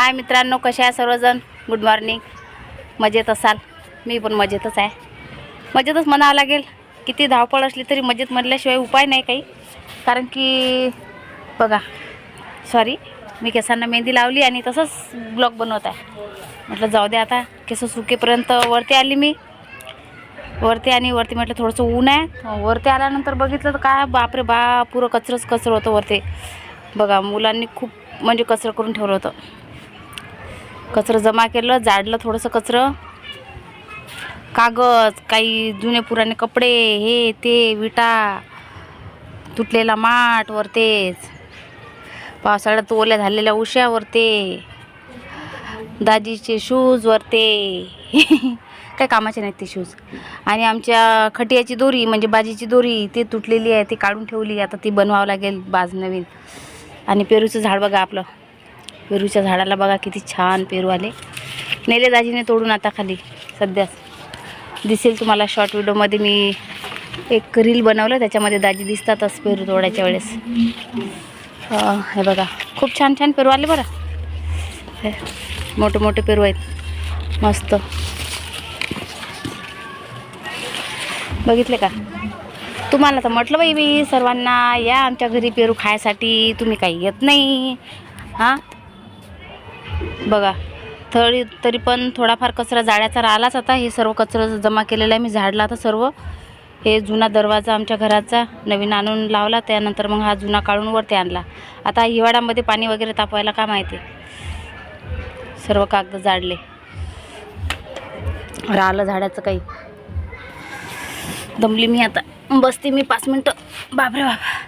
हाय मित्रांनो कसे आहे सर्वजण? गुड मॉर्निंग मजेत असाल? मी पण मजेतच आहे. मजेतच म्हणावं लागेल. किती धावपळ असली तरी मजेत म्हटल्याशिवाय उपाय नाही काही. कारण की बघा सॉरी मी केसांना मेहंदी लावली आणि तसंच ब्लॉग बनवत आहे. म्हटलं जाऊ दे आता केस सुकेपर्यंत वरती आली मी. वरती आणि वरती म्हटलं थोडंसं ऊन आहे. वरती आल्यानंतर बघितलं तर काय बापरे बा पुरं कचरंच कचरं होतं वरती. बघा मुलांनी खूप म्हणजे कचरं करून ठेवलं होतं. कचरं जमा केलं जाडलं थोडंसं कचरं. कागद काही जुने पुराणे कपडे हे ते विटा तुटलेला माठ वरतेच. पावसाळ्यात ओल्या झालेल्या उश्या वरते. दाजीचे शूज वरते. काय कामाचे नाहीत ते शूज आणि आमच्या खटियाची दोरी म्हणजे बाजीची दोरी ती तुटलेली आहे ती काढून ठेवली आता ती बनवावं लागेल बाज नवीन. आणि पेरूचं झाड बघा आपलं. पेरूच्या झाडाला बघा किती छान पेरू आले. नेले दाजीने तोडून आता खाली सध्याच दिसेल तुम्हाला शॉर्ट व्हिडिओमध्ये मी एक रील बनवलं त्याच्यामध्ये दाजी दिसतातच पेरू तोडायच्या वेळेस. हे बघा खूप छान छान पेरू आले बरं. हे मोठे मोठे पेरू आहेत. मस्त. बघितले का? तुम्हाला तर म्हटलं बाई मी सर्वांना या आमच्या घरी पेरू खायसाठी तुम्ही काही येत नाही. हां? बघा तरी तरी पण थोडाफार कचरा जाळ्याचा राहिलाच आता. हे सर्व कचरा जमा केलेला आहे. मी झाडला आता सर्व. हे जुना दरवाजा आमच्या घराचा नवीन आणून लावला. त्यानंतर मग हा जुना काढून वरती आणला. आता हिवाळ्यामध्ये पाणी वगैरे तापवायला का माहिती? सर्व कागद जाडले राहिलं झाडाचं काही. दमली मी आता. बसते मी पाच मिनटं. बापरे बाबा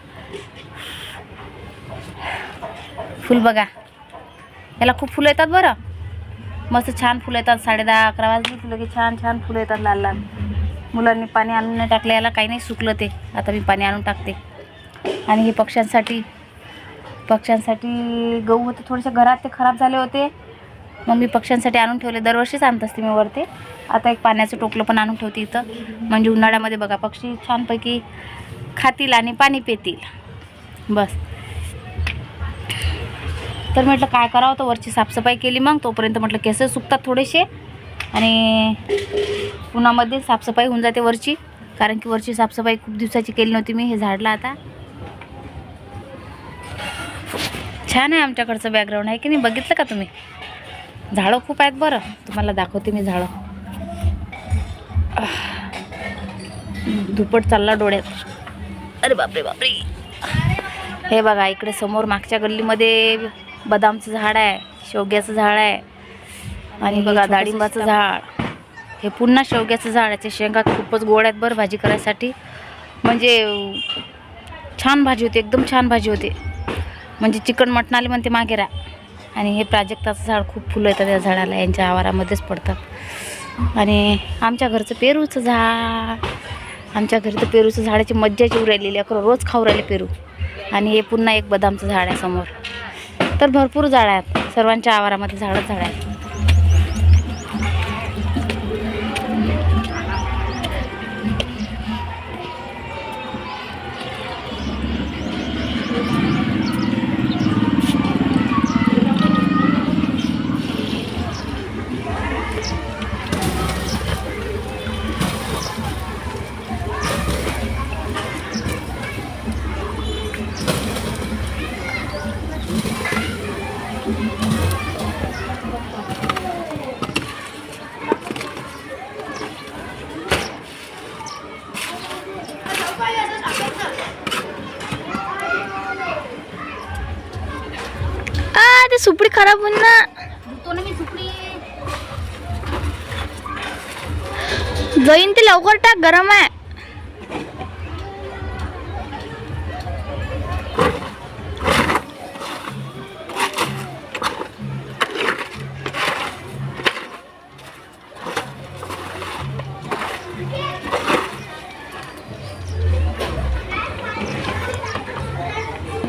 फुल बघा. याला खूप फुलं येतात बरं. मस्त छान फुलं येतात साडे दहा अकरा वाजले की छान छान फुलं येतात लाल लाल. मुलांनी पाणी आणून नाही टाकलं याला काही नाही सुकलं ते. आता मी पाणी आणून टाकते. आणि हे पक्ष्यांसाठी पक्ष्यांसाठी गहू होते थोडेसे घरात ते खराब झाले होते. मग मी पक्ष्यांसाठी आणून ठेवले. दरवर्षीच आणत असते मी वरते. आता एक पाण्याचं टोपलं पण आणून ठेवते इथं. म्हणजे उन्हाळ्यामध्ये बघा पक्षी छानपैकी खातील आणि पाणी पितील. बस. तर म्हटलं काय करावं? तर वरची साफसफाई केली मग. तोपर्यंत म्हटलं केस सुकतात थोडेसे. आणि उन्हामध्ये साफसफाई होऊन जाते वरची. कारण की वरची साफसफाई खूप दिवसाची केली नव्हती मी हे झाडला आता. छान आहे आमच्याकडचं बॅकग्राऊंड आहे की नाही? बघितलं का तुम्ही? झाडं खूप आहेत बरं. तुम्हाला दाखवते मी झाडं. धुपट चालला डोळ्यात. अरे बापरे बापरे. हे बघा इकडे समोर मागच्या गल्लीमध्ये बदामचं झाड आहे शेवग्याचं झाड आहे. आणि बघा डाळिंबाचं झाड. हे पुन्हा शेवग्याचं झाड याचे शेंगा खूपच गोड आहेत बरं भाजी करायसाठी. म्हणजे छान भाजी होते एकदम छान भाजी होते. म्हणजे चिकन मटण आले म्हणते मागे रा आणि हे प्राजक्ताचं झाड खूप फुलं येतात या झाडाला यांच्या आवारामध्येच पडतात. आणि आमच्या घरचं पेरूचं झाड. आमच्या घरी तर पेरूचं झाडाची मज्जाच येऊ राहिलेली अकरा रोज खाऊ राहिले पेरू. आणि हे पुन्हा एक बदामचं झाड आहे समोर. तर भरपूर झाडं आहेत. सर्वांच्या आवारामध्ये झाडच झाडं आहेत. ते सुपडी खराब होईल ना. जाईन ते लवकर टाक गरम आहे.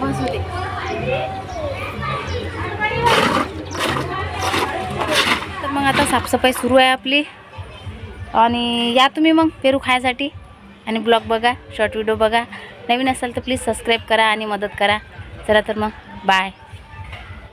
बस होते. साफसफाई सुरू आहे आपली. आणि या तुम्ही मग पेरू खायसाठी. आणि ब्लॉग बघा शॉर्ट व्हिडिओ बघा. नवीन असाल तर प्लीज सबस्क्राईब करा आणि मदत करा. चला तर मग बाय